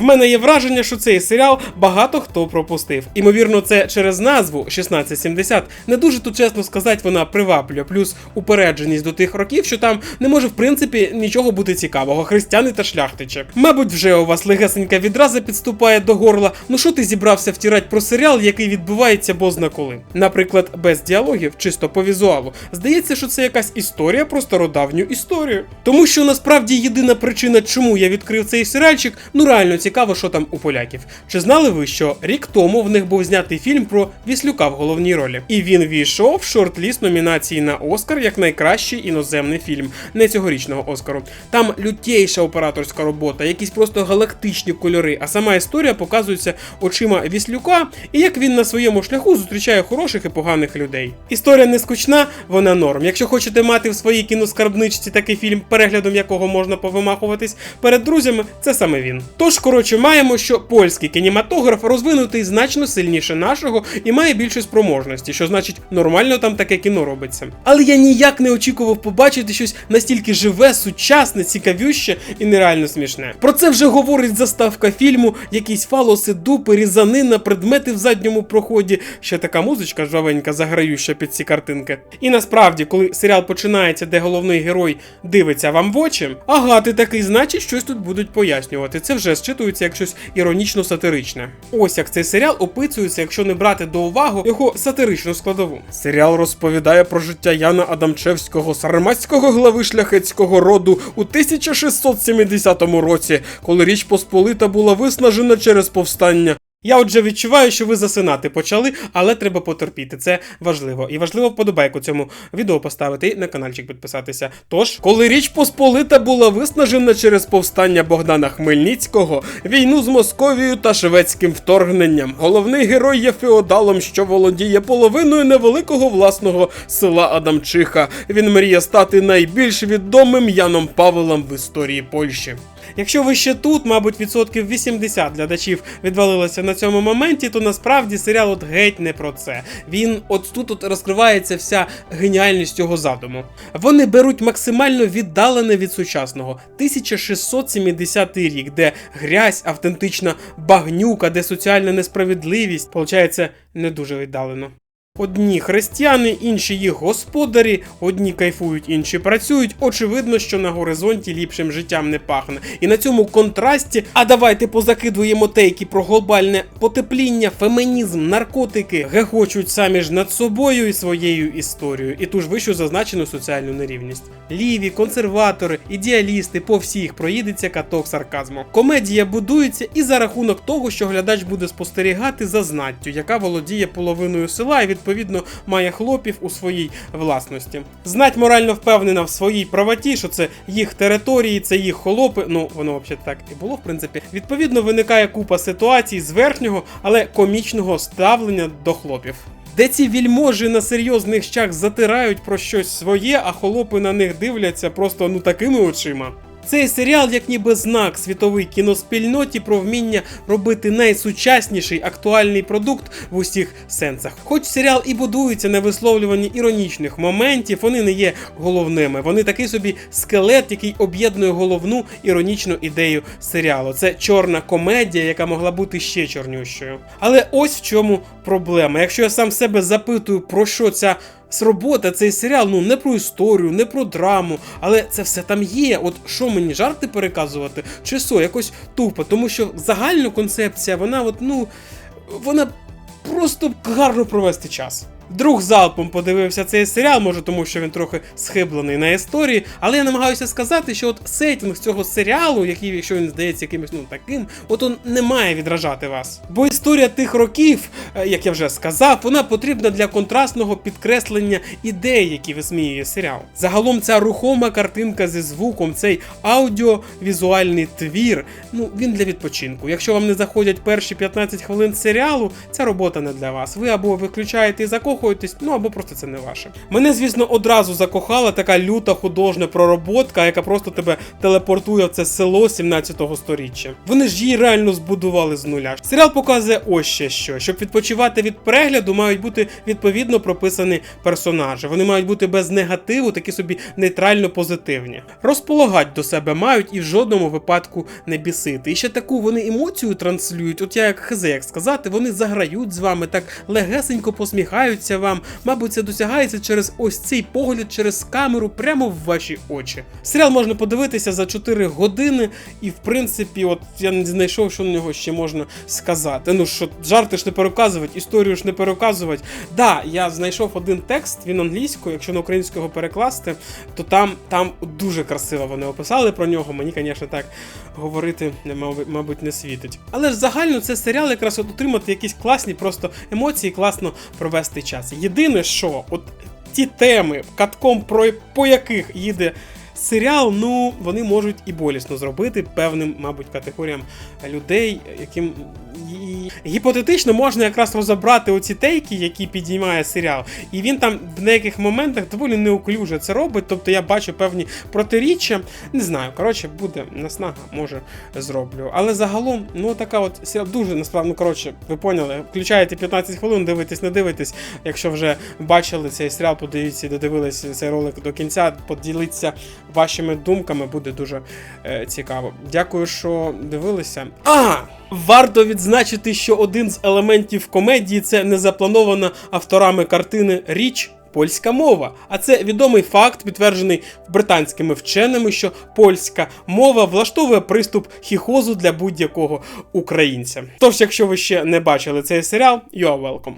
В мене є враження, що цей серіал багато хто пропустив. Імовірно, це через назву 1670. Не дуже тут чесно сказати, вона приваблює, плюс упередженість до тих років, що там не може в принципі нічого бути цікавого. Християни та шляхтичі. Мабуть, вже у вас легесенька відраза підступає до горла. Ну що ти зібрався втірати про серіал, який відбувається бозна коли? Наприклад, без діалогів, чисто по візуалу. Здається, що це якась історія про стародавню історію. Тому що насправді єдина причина, чому я відкрив цей серіальчик, ну реально цікаво, що там у поляків. Чи знали ви, що рік тому в них був знятий фільм про Віслюка в головній ролі? І він війшов в шорт-ліст номінації на Оскар як найкращий іноземний фільм, не цьогорічного Оскару. Там лютейша операторська робота, якісь просто галактичні кольори, а сама історія показується очима Віслюка і як він на своєму шляху зустрічає хороших і поганих людей. Історія не скучна, вона норм. Якщо хочете мати в своїй кіноскарбничці такий фільм, переглядом якого можна повимахуватись перед друзями, це саме він. Тож, коротше, маємо, що польський кінематограф розвинутий значно сильніше нашого і має більше спроможності, що значить нормально там таке кіно робиться. Але я ніяк не очікував побачити щось настільки живе, сучасне, цікавюще і нереально смішне. Про це вже говорить заставка фільму, якісь фалоси, дупи, різанина, предмети в задньому проході. Ще така музичка жвавенька, заграюща під ці картинки. І насправді, коли серіал починається, де головний герой дивиться вам в очі, ага, ти такий, значить, щось тут будуть пояснювати. Це вже зчитується як щось іронічно сатиричне. Ось як цей серіал описується, якщо не брати до уваги його сатиричну складову. Серіал розповідає про життя Яна Адамчевського, сарматського глави шляхетського роду у 1670 році, коли Річ Посполита була виснажена через повстання. Я отже відчуваю, що ви засинати почали, але треба потерпіти. Це важливо. І важливо вподобайку цьому відео поставити і на каналчик підписатися. Тож, коли Річ Посполита була виснажена через повстання Богдана Хмельницького, війну з Московією та шведським вторгненням, головний герой є феодалом, що володіє половиною невеликого власного села Адамчиха. Він мріє стати найбільш відомим Яном Павелом в історії Польщі. Якщо ви ще тут, мабуть, відсотків 80 глядачів відвалилося на цьому моменті, то насправді серіал от геть не про це. Він от тут от розкривається вся геніальність цього задуму. Вони беруть максимально віддалене від сучасного 1670 рік, де грязь, автентична багнюка, де соціальна несправедливість, получається не дуже віддалено. Одні християни, інші їх господарі, одні кайфують, інші працюють. Очевидно, що на горизонті ліпшим життям не пахне. І на цьому контрасті, а давайте позакидуємо тейки про глобальне потепління, фемінізм, наркотики, гехочуть самі ж над собою і своєю історією, і ту ж вищу зазначену соціальну нерівність. Ліві, консерватори, ідеалісти, по всіх проїдеться каток сарказму. Комедія будується і за рахунок того, що глядач буде спостерігати за знаттю, яка володіє половиною села і відповідно має хлопів у своїй власності. Знать морально впевнена в своїй правоті, що це їх території, це їх холопи. Ну воно взагалі так і було, в принципі. Відповідно, виникає купа ситуацій з верхнього, але комічного ставлення до хлопів. Де ці вільможі на серйозних щах затирають про щось своє, а холопи на них дивляться просто ну такими очима. Цей серіал, як ніби знак світовій кіноспільноті про вміння робити найсучасніший актуальний продукт в усіх сенсах. Хоч серіал і будується на висловлюванні іронічних моментів, вони не є головними. Вони такий собі скелет, який об'єднує головну іронічну ідею серіалу. Це чорна комедія, яка могла бути ще чорнющою. Але ось в чому проблема. Якщо я сам себе запитую, про що ця з робота цей серіал ну не про історію, не про драму, але це все там є. От що мені жарти переказувати, чи що, якось тупо, тому що загальна концепція, вона от, ну, вона просто гарно провести час. Друг залпом подивився цей серіал, може тому, що він трохи схиблений на історії, але я намагаюся сказати, що от сеттинг цього серіалу, який, якщо він здається якимось ну таким, от он не має відражати вас. Бо історія тих років, е, як я вже сказав, вона потрібна для контрастного підкреслення ідей, які висміює серіал. Загалом ця рухома картинка зі звуком, цей аудіовізуальний твір, ну він для відпочинку. Якщо вам не заходять перші 15 хвилин серіалу, ця робота не для вас. Ви або виключаєте і закохуєтесь, закохуєтесь, ну або просто це не ваше. Мене, звісно, одразу закохала така люта художня пророботка, яка просто тебе телепортує в це село 17-го сторіччя. Вони ж її реально збудували з нуля. Серіал показує ось ще що. Щоб відпочивати від перегляду, мають бути відповідно прописані персонажі. Вони мають бути без негативу, такі собі нейтрально позитивні. Розполагать до себе мають і в жодному випадку не бісити. І ще таку вони емоцію транслюють. От я як хз, як сказати, вони заграють з вами так легесенько посміхаються вам. Мабуть, це досягається через ось цей погляд через камеру прямо в ваші очі. Серіал можна подивитися за 4 години, і в принципі, от я не знайшов, що на нього ще можна сказати. Ну що жарти ж не переказувати, історію ж не переказувати. Да, я знайшов один текст, він англійською, якщо на українського перекласти, то там, там дуже красиво вони описали про нього. Мені, звісно, так говорити, мабуть, не світить. Але ж загально це серіал якраз от отримати якісь класні просто емоції, класно провести час. Єдине, що от ті теми, катком про по яких їде. Серіал, ну вони можуть і болісно зробити певним, мабуть, категоріям людей, яким гіпотетично можна якраз розібрати оці тейки, які підіймає серіал. І він там в деяких моментах доволі неуклюже це робить. Тобто я бачу певні протиріччя. Не знаю, коротше, буде наснага, може зроблю. Але загалом, ну така от серіал дуже насправді, ну коротше, ви поняли, включаєте 15 хвилин, дивитесь, не дивитесь. Якщо вже бачили цей серіал, подивіться, додивилися цей ролик до кінця, поділіться вашими думками, буде дуже е, цікаво. Дякую, що дивилися. А! Варто відзначити, що один з елементів комедії це незапланована авторами картини річ. Польська мова, а це відомий факт, підтверджений британськими вченими, що польська мова влаштовує приступ хіхозу для будь-якого українця. Тож, якщо ви ще не бачили цей серіал, you are welcome.